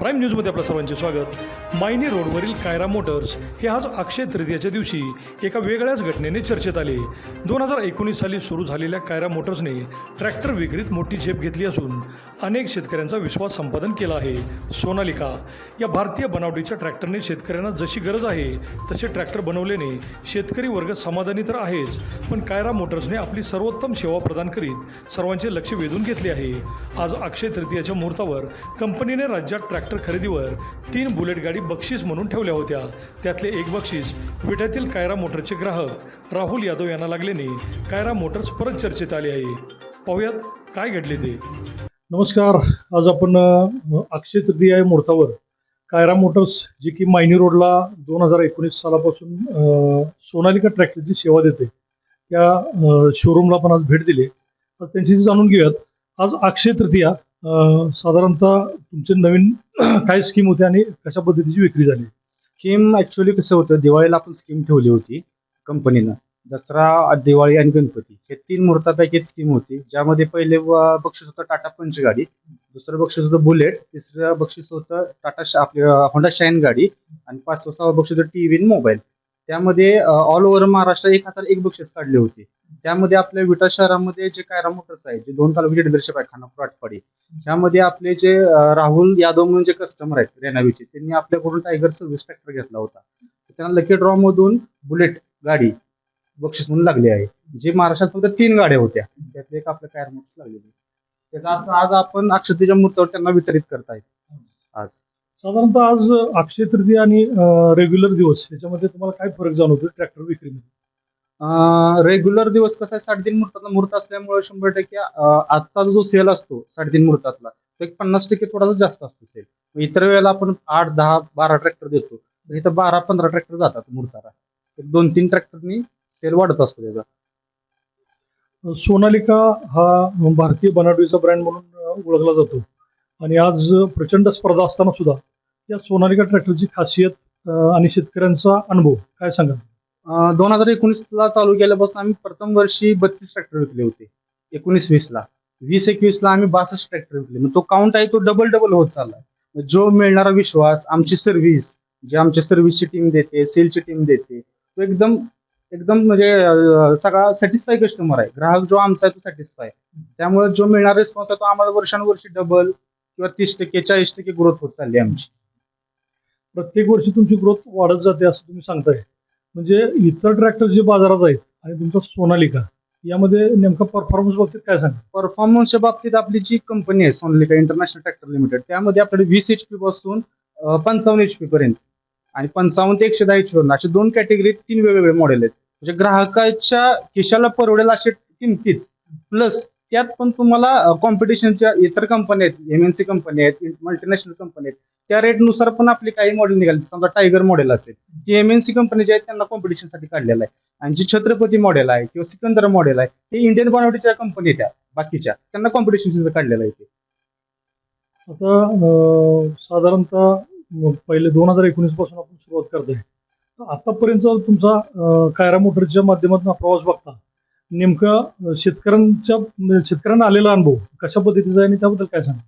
Prime न्यूजमध्ये आपलं सर्वांचे स्वागत. मायनी रोडवरील कायरा मोटर्स हे आज अक्षय तृतीयाच्या दिवशी एका वेगळ्याच घटनेने चर्चेत आले. दोन हजार एकोणीस साली सुरू झालेल्या कायरा मोटर्सने ट्रॅक्टर विक्रीत मोठी झेप घेतली असून अनेक शेतकऱ्यांचा विश्वास संपादन केला आहे. सोनालिका या भारतीय बनावटीच्या ट्रॅक्टरने शेतकऱ्यांना जशी गरज आहे तसे ट्रॅक्टर बनवल्याने शेतकरी वर्ग समाधानी तर आहेच पण कायरा मोटर्सने आपली सर्वोत्तम सेवा प्रदान करीत सर्वांचे लक्ष वेधून घेतले आहे. आज अक्षय तृतीयाच्या मुहूर्तावर कंपनीने राज्यात ट्रॅक्टर ट्रॅक्टर खरेदीवर तीन बुलेट गाडी बक्षीस म्हणून ठेवल्या होत्या. त्यातले एक बक्षीस विट्यातील कायरा मोटरचे ग्राहक राहुल यादव यांना लागल्याने कायरा मोटर्स परत चर्चेत आले आहे. पाहुयात काय घडले ते. नमस्कार. आज आपण अक्षय तृतीया या मुहूर्तावर कायरा मोटर्स जे की मायनी रोडला दोन हजार एकोणीस सालापासून सोनालिका ट्रॅक्टरची सेवा देते त्या शोरूमला पण आज भेट दिली. तर त्यांच्याशी जाणून घेऊयात. आज अक्षय तृतीया साधारणतः तुमचे नवीन काय स्कीम होते आणि कशा पद्धतीची विक्री झाली? स्कीम ऍक्च्युअली कसं होतं दिवाळीला आपण स्कीम ठेवली होती कंपनीनं दसरा दिवाळी आणि गणपती हे तीन मुहूर्तापैकी स्कीम होती. ज्यामध्ये पहिले बक्षीस होतं टाटा पंच गाडी दुसरं बक्षीस होतं बुलेट तिसरं बक्षीस होतं टाटा शा- आपली होंडा शाईन गाडी आणि पाचवं सहा बक्षीस होतं टी व्ही मोबाईल. त्यामध्ये ऑल ओव्हर महाराष्ट्र एक हजार एक बक्षीस काढले होते. त्यामध्ये आपल्या विटा शहरामध्ये जे कायरा मोटर्स आहे जे दोन तालुक्याचे डीलरशिप आहे खानापूर आटपाडी. त्यामध्ये आपले जे राहुल यादव म्हणून जे कस्टमर आहेत रेनावीचे त्यांनी आपल्याकडून टायगर सर्व्हिस ट्रॅक्टर घेतला होता. तर त्यांना लकी ड्रॉ मधून बुलेट गाडी बक्षीस म्हणून लागली आहे. जे महाराष्ट्रात फक्त तीन गाड्या होत्या त्यातले एक आपल्या कायर मोटर्स लागलेली. त्याचा अर्थ आज आपण अक्षतेच्या मुहूर्तावर त्यांना वितरित करतायत. आज. साधारणतः आज अक्षय तृतीया आणि रेग्युलर दिवस याच्यामध्ये तुम्हाला काय फरक जाणवतो ट्रॅक्टर विक्रीमध्ये? रेग्युलर दिवस कसा आहे? साडेतीन मुहूर्तातला मुहूर्त असल्यामुळे शंभर टक्के आजचा जो सेल असतो साडेतीन मुहूर्तातला तो एक पन्नास टक्के थोडासा जास्त असतो सेल इतर वेळेला आपण आठ दहा बारा ट्रॅक्टर देतो. इथं बारा पंधरा ट्रॅक्टर जातात मुहूर्ताला. एक दोन तीन ट्रॅक्टरनी सेल वाढत असतो त्याचा. सोनालिका हा भारतीय बनावटीचा ब्रँड म्हणून ओळखला जातो. आणि आज प्रचंड स्पर्धा असताना सुद्धा या सोनालिका ट्रॅक्टरची खासियत आणि शेतकऱ्यांचा अनुभव काय सांगा दोन हजार एकोणीसला चालू केल्यापासून आम्ही प्रथम वर्षी बत्तीस ट्रॅक्टर विकले होते. एकोणीस वीसला वीस एकवीसला आम्ही बासष्ट ट्रॅक्टर विकले. मग तो काउंट आहे तो डबल डबल होत चाललाय जो मिळणारा विश्वास आमची सर्व्हिस जे आमची सर्व्हिसची टीम देते सेलची टीम देते तो एकदम एकदम म्हणजे अं, सगळा सॅटिस्फाय कस्टमर आहे. ग्राहक जो आमचा आहे तो सॅटिस्फाय त्यामुळे जो मिळणारा रिस्पॉन्स आहे तो आम्हाला वर्षानुवर्षी डबल किंवा तीस टक्के चाळीस टक्के ग्रोथ होत चालली आहे आमची. प्रत्येक वर्षी तुमची ग्रोथ वाढत जाते असं तुम्ही सांगताय. म्हणजे इतर ट्रॅक्टर जे बाजारात आहेत आणि तुमचा सोनालिका यामध्ये नेमका परफॉर्मन्स बाबतीत काय सांगा परफॉर्मन्सच्या बाबतीत आपली जी कंपनी आहे सोनालिका इंटरनॅशनल ट्रॅक्टर लिमिटेड त्यामध्ये आपल्याकडे वीस एच पी पासून पंचावन्न एच पी पर्यंत आणि पंचावन्न ते एकशे दहा एच पी असे दोन कॅटेगरीत तीन वेगवेगळे मॉडेल आहेत. म्हणजे ग्राहकाच्या खिशाला परवडेल असे किमतीत प्लस त्यात पण तुम्हाला कॉम्पिटिशनच्या इतर कंपन्या आहेत एमएनसी कंपनी आहेत मल्टीनॅशनल कंपनी आहेत त्या रेटनुसार पण आपली काही मॉडेल निघाले. समजा टायगर मॉडेल असेल ती एमएनसी कंपनी जे आहेत त्यांना कॉम्पिटिशनसाठी काढलेलं आहे. आणि जी छत्रपती मॉडेल आहे किंवा सिकंदर मॉडेल आहे ते इंडियन बनावटीच्या कंपनी त्या बाकीच्या. त्यांना कॉम्पिटिशनसाठी काढलेलं आहे ते आता साधारणतः पहिले दोन हजार एकोणीसपासून आपण सुरुवात करतोय. आतापर्यंत तुमचा कायरा मोटरच्या माध्यमातून प्रवास बघता नेमकं शेतकऱ्यांच्या शेतकऱ्यांना आलेला अनुभव कशा पद्धतीचा आहे आणि त्याबद्दल काय सांग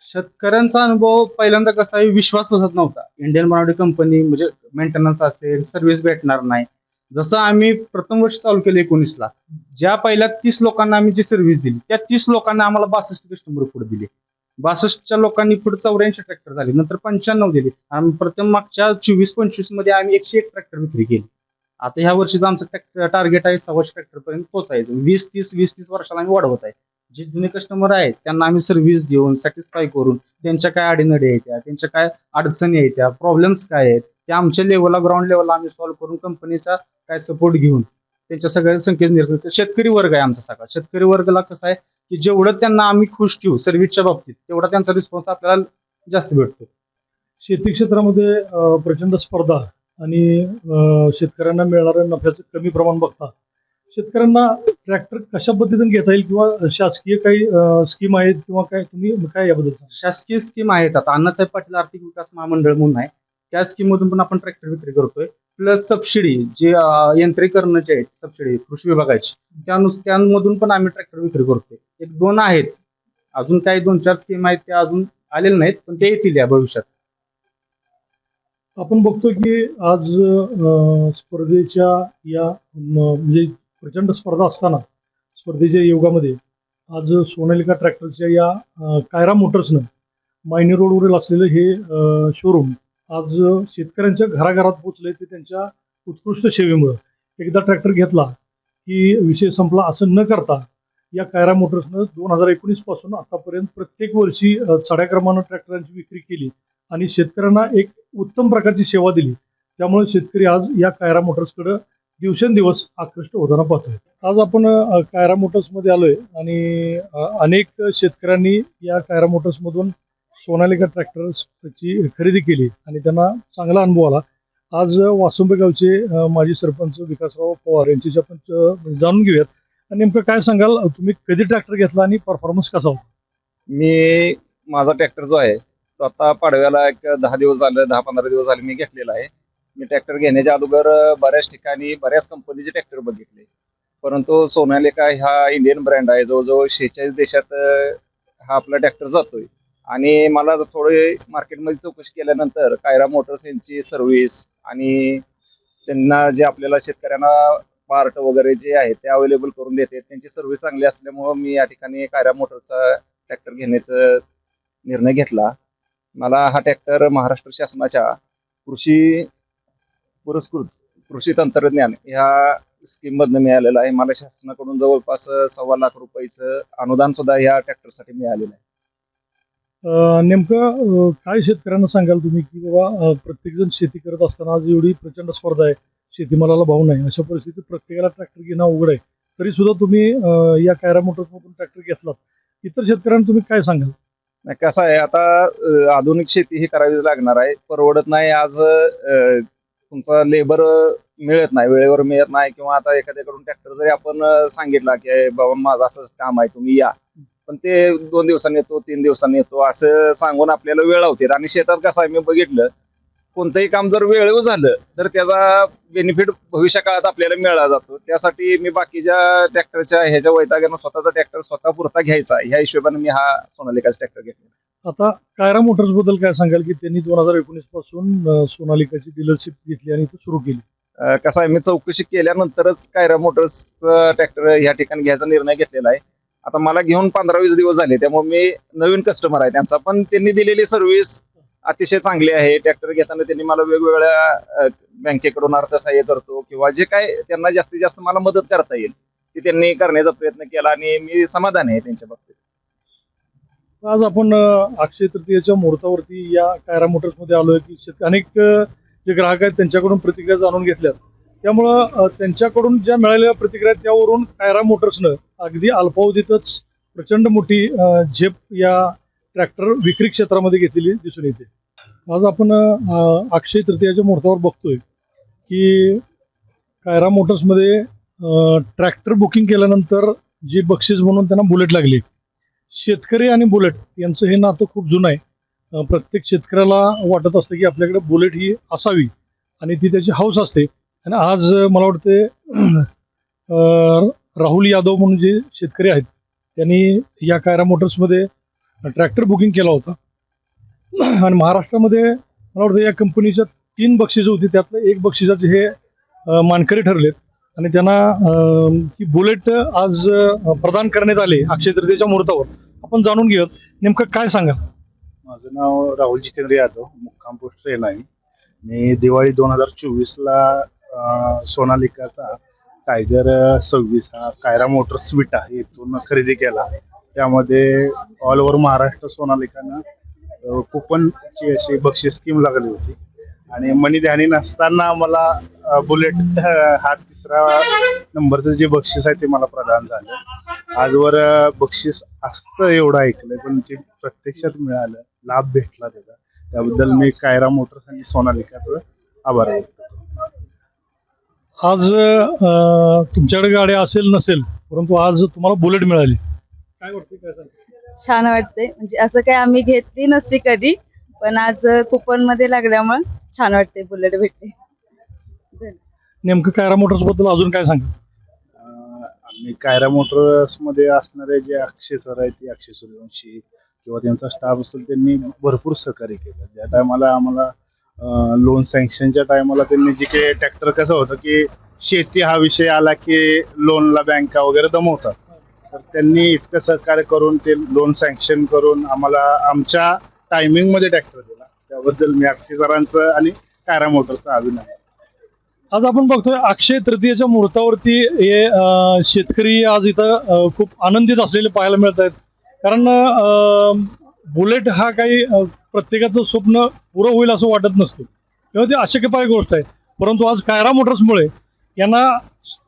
शेतकऱ्यांचा अनुभव पहिल्यांदा कसा आहे विश्वास बसत नव्हता. इंडियन बनावटी कंपनी म्हणजे मेंटेनन्स असेल सर्व्हिस भेटणार नाही. जसं आम्ही प्रथम वर्ष चालू केलं एकोणीसला ज्या पहिल्या तीस लोकांना आम्ही जी सर्व्हिस दिली त्या तीस लोकांना आम्हाला बासष्ट कस्टमर पुढे दिले. बासष्टच्या लोकांनी पुढे चौऱ्याऐंशी ट्रॅक्टर झाले नंतर पंच्याण्णव दिले. आणि प्रथम मागच्या चोवीस पंचवीसमध्ये आम्ही एकशे एक ट्रॅक्टर विक्री केली. आता ह्या वर्षीचं आमचं टार्गेट आहे सव्वाशे ट्रॅक्टर पर्यंत पोहोचायचं. वीस तीस वीस तीस वर्षाला आम्ही वाढवत आहे. जे जुने कस्टमर आहेत त्यांना आम्ही सर्व्हिस देऊन सॅटिस्फाय करून त्यांच्या काय अडीनडी आहेत त्या त्यांच्या काय अडचणी आहेत त्या प्रॉब्लेम्स काय आहेत त्या आमच्या लेवलला ग्राउंड लेवलला आम्ही सॉल्व्ह करून कंपनीचा काय सपोर्ट घेऊन त्यांच्या सगळ्या संकेत निर्मित शेतकरी वर्ग आहे आमचा सगळा. शेतकरी वर्गाला कसं आहे की जेवढं त्यांना आम्ही खुश ठेवू सर्व्हिसच्या बाबतीत तेवढा त्यांचा रिस्पॉन्स आपल्याला जास्त भेटतो. शेती क्षेत्रामध्ये प्रचंड स्पर्धा आणि शेतकऱ्यांना मिळणाऱ्या नफ्याचं कमी प्रमाण बघता शेतकऱ्यांना ट्रॅक्टर कशा पद्धतीने घेता येईल किंवा शासकीय काही स्कीम आहेत किंवा काय तुम्ही काय याबद्दल शासकीय स्कीम आहेत. आता अण्णासाहेब पाटील आर्थिक विकास महामंडळ म्हणून आहे. त्या स्कीममधून पण आपण ट्रॅक्टर विक्री करतोय. प्लस सबसिडी जे अं, यंत्रीकरण जे आहेत सबसिडी कृषी विभागाची त्यानुस त्यामधून पण आम्ही ट्रॅक्टर विक्री करतोय. एक दोन आहेत. अजून काही दोन चार स्कीम आहेत त्या अजून आलेल्या नाहीत पण ते येतील या भविष्यात. आपण बघतो की आज स्पर्धेच्या या म्हणजे प्रचंड स्पर्धा असताना स्पर्धेच्या युगामध्ये आज सोनालिका ट्रॅक्टरच्या या कायरा मोटर्सनं मायनी रोडवरील असलेलं हे शोरूम आज शेतकऱ्यांच्या घराघरात पोचले ते त्यांच्या उत्कृष्ट सेवेमुळं. एकदा ट्रॅक्टर घेतला की विषय संपला असं न करता या कायरा मोटर्सनं दोन हजार एकोणीसपासून आतापर्यंत प्रत्येक वर्षी अ, चढ्या क्रमानं ट्रॅक्टरांची विक्री केली. आणि शेतकऱ्यांना एक उत्तम प्रकारची सेवा दिली. त्यामुळे शेतकरी आज या कायरा मोटर्सकडे दिवसेंदिवस आकृष्ट होताना पाहतोय. आज आपण कायरा मोटर्समध्ये आलोय आणि अनेक शेतकऱ्यांनी या कायरा मोटर्समधून सोनालिका ट्रॅक्टर्सची खरेदी केली आणि त्यांना चांगला अनुभव आला. आज वासुंबे गावचे माजी सरपंच विकासराव पवार यांच्याशी आपण जाणून घेऊयात. आणि नेमकं काय सांगाल? तुम्ही कधी ट्रॅक्टर घेतला आणि परफॉर्मन्स कसा होता? मी माझा ट्रॅक्टर जो आहे तो आता पाडव्याला एक दहा दिवस झाले दहा पंधरा दिवस झाले मी घेतलेला आहे. मी ट्रॅक्टर घेण्याच्या अगोदर बऱ्याच ठिकाणी बऱ्याच कंपनीचे ट्रॅक्टर बघितले. परंतु सोनालिका हा इंडियन ब्रँड आहे. जवळजवळ शेहेचाळीस देशात हा आपला ट्रॅक्टर जातोय. आणि मला थोडे मार्केटमध्ये चौकशी केल्यानंतर कायरा मोटर्स यांची सर्व्हिस आणि त्यांना जे आपल्याला शेतकऱ्यांना पार्ट वगैरे जे आहे ते अवेलेबल करून देते त्यांची सर्व्हिस चांगली असल्यामुळं मी या ठिकाणी कायरा मोटरचा ट्रॅक्टर घेण्याचा निर्णय घेतला. मला हा ट्रॅक्टर महाराष्ट्र शासनाच्या कृषी पुरस्कृत कृषी तंत्रज्ञान ह्या स्कीममधनं मिळालेला आहे. मला शासनाकडून जवळपास सव्वा लाख रुपयाचं अनुदान सुद्धा ह्या ट्रॅक्टरसाठी मिळालेलं आहे. नेमकं काय शेतकऱ्यांना सांगाल तुम्ही की बाबा प्रत्येकजण शेती करत असताना आज एवढी प्रचंड स्पर्धा आहे शेतीमालाला भाव नाही. अशा परिस्थितीत प्रत्येकाला ट्रॅक्टर घेणं अवघड आहे. तरी सुद्धा तुम्ही या कॅरा मोटर्समधून ट्रॅक्टर घेतलात. इतर शेतकऱ्यांना तुम्ही काय सांगाल? कसं आहे आता आधुनिक शेती ही करावी लागणार आहे. परवडत नाही आज तुमचा लेबर मिळत नाही वेळेवर मिळत नाही किंवा आता एखाद्याकडून ट्रॅक्टर जरी आपण सांगितला की बाबा माझं असं काम आहे तुम्ही या. पण ते दोन दिवसांनी येतो तीन दिवसांनी येतो असं सांगून आपल्याला वेळ होते आणि शेतात कसं आहे मी बघितलं कोणतंही काम जर वेळेवर झालं तर त्याचा बेनिफिट भविष्य काळात आपल्याला मिळाला जातो. त्यासाठी मी बाकीच्या ट्रॅक्टरच्या ह्याच्या वैतागानं स्वतःचा ट्रॅक्टर स्वतः पुरता घ्यायचा ह्या हिशोबाने मी हा सोनालिकाचा ट्रॅक्टर घेतला. आता कायरा मोटर्सबद्दल काय सांगाल की त्यांनी दोन हजार एकोणीसपासून सोनालिकाची डीलरशिप घेतली आणि सुरू केली? कसं आहे मी चौकशी केल्यानंतरच कायरा मोटर्स ट्रॅक्टर ह्या ठिकाणी घ्यायचा निर्णय घेतलेला आहे. आता मला घेऊन पंधरा वीस दिवस झाले त्यामुळे मी नवीन कस्टमर आहे. त्यांचा पण त्यांनी दिलेली सर्व्हिस अतिशय चांगली आहे. ट्रॅक्टर घेताना त्यांनी मला वेगवेगळ्या बँकेकडून अर्थसहाय्य करतो किंवा जे काय त्यांना जास्तीत जास्त मला मदत करता येईल ती त्यांनी करण्याचा प्रयत्न केला आणि मी समाधानी आहे त्यांच्या बाबतीत. आज आपण अक्षय तृतीयेच्या मुहूर्तावरती या कायरा मोटर्समध्ये आलोय की अनेक जे ग्राहक आहेत त्यांच्याकडून प्रतिक्रिया जाणून घेतल्यात. त्यामुळं त्यांच्याकडून ज्या मिळालेल्या प्रतिक्रिया त्यावरून कायरा मोटर्सनं अगदी अल्पावधीतच प्रचंड मोठी झेप या ट्रॅक्टर विक्री क्षेत्रामध्ये घेतलेली दिसून येते. आज आपण अक्षय तृतीयाच्या मुहूर्तावर बघतोय की कायरा मोटर्समध्ये ट्रॅक्टर बुकिंग केल्यानंतर जी बक्षीस म्हणून त्यांना बुलेट लागली. शेतकरी आणि बुलेट यांचं हे नातं खूप जुनं आहे. प्रत्येक शेतकऱ्याला वाटत असतं की आपल्याकडे बुलेट ही असावी आणि ती त्याची हौस असते. आणि आज मला वाटते राहुल यादव म्हणून जे शेतकरी आहेत त्यांनी या कायरा मोटर्समध्ये ट्रॅक्टर बुकिंग केला होता. आणि महाराष्ट्रामध्ये मला वाटतं या कंपनीच्या तीन बक्षिसं होती. त्यातलं एक बक्षिसाचे हे मानकरी ठरलेत. आणि त्यांना ही बुलेट आज प्रदान करण्यात आले अक्षय तृतीयेच्या मुहूर्तावर. आपण जाणून घेऊयात. नेमकं काय सांगा माझं नाव राहुल जितेंद्र यादव मुक्काम पोस्ट ट्रेन आहे मी दिवाळी दोन हजार चोवीसला सोनालिकाचा टायगर सव्वीस हा कायरा मोटर्स विटा येथून खरेदी केला. त्यामध्ये ऑल ओव्हर महाराष्ट्र सोनालिकानं कुपनची अशी बक्षीस स्कीम लागली होती. आणि मनी ध्यानी नसताना आम्हाला बुलेट हा तिसरा नंबरचं जे बक्षीस आहे ते मला प्रदान झालं. आजवर बक्षीस असतं एवढं ऐकलंय पण जे प्रत्यक्षात मिळालं लाभ भेटला त्याचा. त्याबद्दल मी कायरा मोटर्स आणि सोनालिकाचं आभार व्यक्त आज तुमच्याकडे गाडी असेल नसेल परंतु आज तुम्हाला बुलेट मिळाली. काय वाटतं काय सांगता? छान वाटते म्हणजे असं काही आम्ही घेतली नसती कधी पण आज कुपनमध्ये लागल्यामुळे छान वाटते बुलेट भेटते नेमकं कायरा मोटर्सबद्दल अजून काय सांगा? अं, आम्ही कायरा मोटर्समध्ये असणारे जे अक्षय सर आहेत ते अक्षय सूर्यवंशी किंवा त्यांचा स्टाफ असेल त्यांनी भरपूर सहकार्य केलं. ज्या टायमाला आम्हाला लोन सँक्शनच्या टायमाला त्यांनी जे काही ट्रॅक्टर कसं होतं की शेती हा विषय आला की लोनला बँका वगैरे दमवतात. तर त्यांनी इतकं सहकार्य करून ते लोन सँक्शन करून आम्हाला आमच्या टायमिंगमध्ये ट्रॅक्टर दिला. त्याबद्दल मी अक्षय सरांचं आणि कायरा मोटर्सचा आहे आज आपण बघतोय अक्षय तृतीयेच्या मुहूर्तावरती हे अं, शेतकरी आज इथं अं, खूप आनंदित असलेले पाहायला मिळत आहेत कारण अं, बुलेट हा काही अं, प्रत्येकाचं स्वप्न पुरं होईल असं वाटत नसतं. किंवा ते अशक्यपाय गोष्ट आहे. परंतु आज कायरा मोटर्समुळे यांना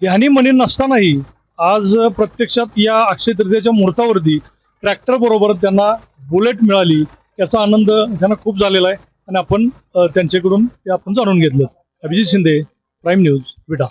ध्यानी मनी नसतानाही आज प्रत्यक्षात या अक्षय तृतीयाच्या मुहूर्तावरती ट्रॅक्टर बरोबर त्यांना बुलेट मिळाली याचा आनंद त्यांना खूप झालेला आहे. आणि आपण त्यांच्याकडून ते आपण जाणून घेतलं. Abhijit Shinde prime news Vita